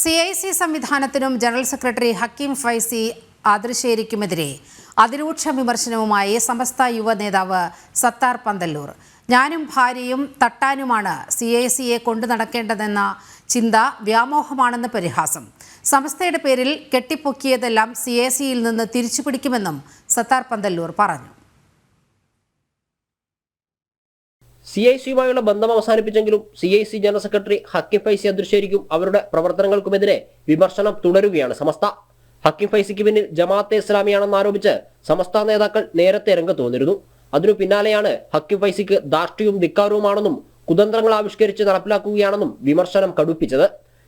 C I C സംവിധാനത്തിനും general secretary Hakeem Faizy ആദർശേരിക്കുമെതിരെ അതിരൂക്ഷ വിമർശനവുമായി സമസ്ത യുവ നേതാവ് സത്താർ പന്തല്ലൂർ. ഞാനും ഭാര്യയും തട്ടാനുമാണ് സി ഐ സിയെ കൊണ്ടു നടക്കേണ്ടതെന്ന ചിന്ത വ്യാമോഹമാണെന്ന് പരിഹാസം. സമസ്തയുടെ പേരിൽ കെട്ടിപ്പൊക്കിയതെല്ലാം സി ഐ സിയിൽ നിന്ന് തിരിച്ചു പിടിക്കുമെന്നും സത്താർ പന്തല്ലൂർ പറഞ്ഞു. സി ഐ സിയുമായുള്ള ബന്ധം അവസാനിപ്പിച്ചെങ്കിലും C I C general secretary Hakkim Faizy അദൃശ്യരിക്കും അവരുടെ പ്രവർത്തനങ്ങൾക്കുമെതിരെ വിമർശനം തുടരുകയാണ് സമസ്ത. ഹക്കിം ഫൈസിക്ക് പിന്നിൽ ജമാഅത്തെ ഇസ്ലാമിയാണെന്ന് ആരോപിച്ച് സമസ്ത നേതാക്കൾ നേരത്തെ രംഗത്ത് വന്നിരുന്നു. അതിനു പിന്നാലെയാണ് ഹക്കിം ഫൈസിക്ക് ധാർഷ്ട്യവും ധിക്കാരവുമാണെന്നും കുതന്ത്രങ്ങൾ ആവിഷ്കരിച്ച് നടപ്പിലാക്കുകയാണെന്നും വിമർശനം കടുപ്പിച്ചത്.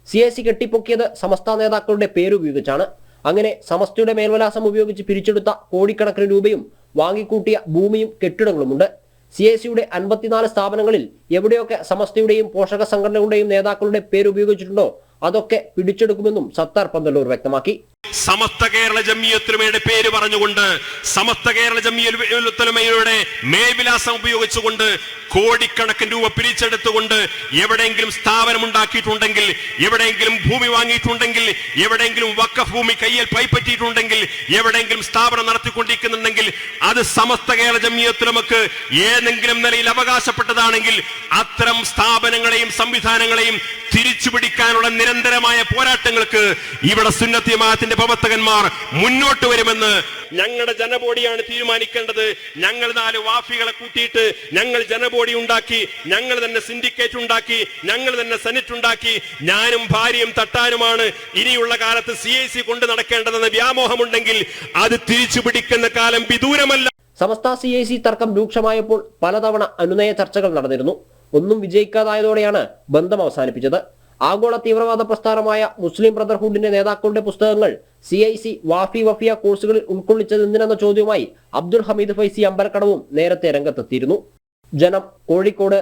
സി ഐ സി കെട്ടിപ്പൊക്കിയത് സമസ്ത നേതാക്കളുടെ പേരുപയോഗിച്ചാണ് അങ്ങനെ സമസ്തയുടെ മേൽവിലാസം ഉപയോഗിച്ച് പിരിച്ചെടുത്ത കോടിക്കണക്കിന് രൂപയും വാങ്ങിക്കൂട്ടിയ ഭൂമിയും കെട്ടിടങ്ങളുമുണ്ട്. സി ഐ സിയുടെ അൻപത്തിനാല് സ്ഥാപനങ്ങളിൽ എവിടെയൊക്കെ സമസ്തയുടെയും പോഷക സംഘടനകളുടെയും നേതാക്കളുടെ പേര് ഉപയോഗിച്ചിട്ടുണ്ടോ അതൊക്കെ പിടിച്ചെടുക്കുമെന്നും സത്താർ പന്തല്ലൂർ വ്യക്തമാക്കി. സമസ്ത കേരള ജമിയത്തുലമയുടെ പേര് പറഞ്ഞുകൊണ്ട് സമസ്ത കേരള ജമിയത്തുലമയുടെ മേൽവിലാസം ഉപയോഗിച്ചുകൊണ്ട് കോടിക്കണക്കിന് രൂപ പിരിച്ചെടുത്തുകൊണ്ട് എവിടെയെങ്കിലും സ്ഥാപനം ഉണ്ടാക്കിയിട്ടുണ്ടെങ്കിൽ എവിടെയെങ്കിലും ഭൂമി വാങ്ങിയിട്ടുണ്ടെങ്കിൽ എവിടെയെങ്കിലും വക്ക ഭൂമി കയ്യിൽ പൈപ്പറ്റിയിട്ടുണ്ടെങ്കിൽ എവിടെയെങ്കിലും സ്ഥാപനം നടത്തിക്കൊണ്ടിരിക്കുന്നുണ്ടെങ്കിൽ അത് സമസ്ത കേരള ജമിയത്തുലമക്ക് ഏതെങ്കിലും നിലയിൽ അവകാശപ്പെട്ടതാണെങ്കിൽ അത്തരം സ്ഥാപനങ്ങളെയും സംവിധാനങ്ങളെയും തിരിച്ചുപിടിക്കാനുള്ള നിരന്തരമായ പോരാട്ടങ്ങൾക്ക് ഇവിടെ സുന്നത്തിമാത്തിന്റെ പ്രവർത്തകന്മാർ മുന്നോട്ട് വരുമെന്ന് ഞങ്ങളുടെ ജനബോഡിയാണ് തീരുമാനിക്കേണ്ടത്. ഞങ്ങൾ നാല് വാഫികളെ കൂട്ടിയിട്ട് ഞങ്ങൾ ജനബോഡി ഉണ്ടാക്കി ഞങ്ങൾ തന്നെ സിൻഡിക്കേറ്റ് ഉണ്ടാക്കി ഞങ്ങൾ തന്നെ സെനറ്റ് ഉണ്ടാക്കി. ഞാനും ഭാര്യയും തട്ടാനുമാണ് ഇനിയുള്ള കാലത്ത് സി ഐ സി കൊണ്ട് നടക്കേണ്ടതെന്ന് വ്യാമോഹമുണ്ടെങ്കിൽ അത് തിരിച്ചു പിടിക്കുന്ന കാലം വിദൂരമല്ല. സമസ്ത സി ഐ സി തർക്കം രൂക്ഷമായപ്പോൾ പലതവണ അനുനയ ചർച്ചകൾ നടന്നിരുന്നു. ഒന്നും വിജയിക്കാതായതോടെയാണ് ബന്ധം അവസാനിപ്പിച്ചത്. ആഗോള തീവ്രവാദ പ്രസ്ഥാനമായ മുസ്ലിം ബ്രദർഹുഡിന്റെ നേതാക്കളുടെ പുസ്തകങ്ങൾ C I C Wafy Wafiyya കോഴ്സുകളിൽ ഉൾക്കൊള്ളിച്ചത് എന്തിനെന്ന ചോദ്യവുമായി അബ്ദുൾ ഹമീദ് ഫൈസി അമ്പലക്കടവും നേരത്തെ രംഗത്തെത്തിയിരുന്നു. ജനം കോഴിക്കോട്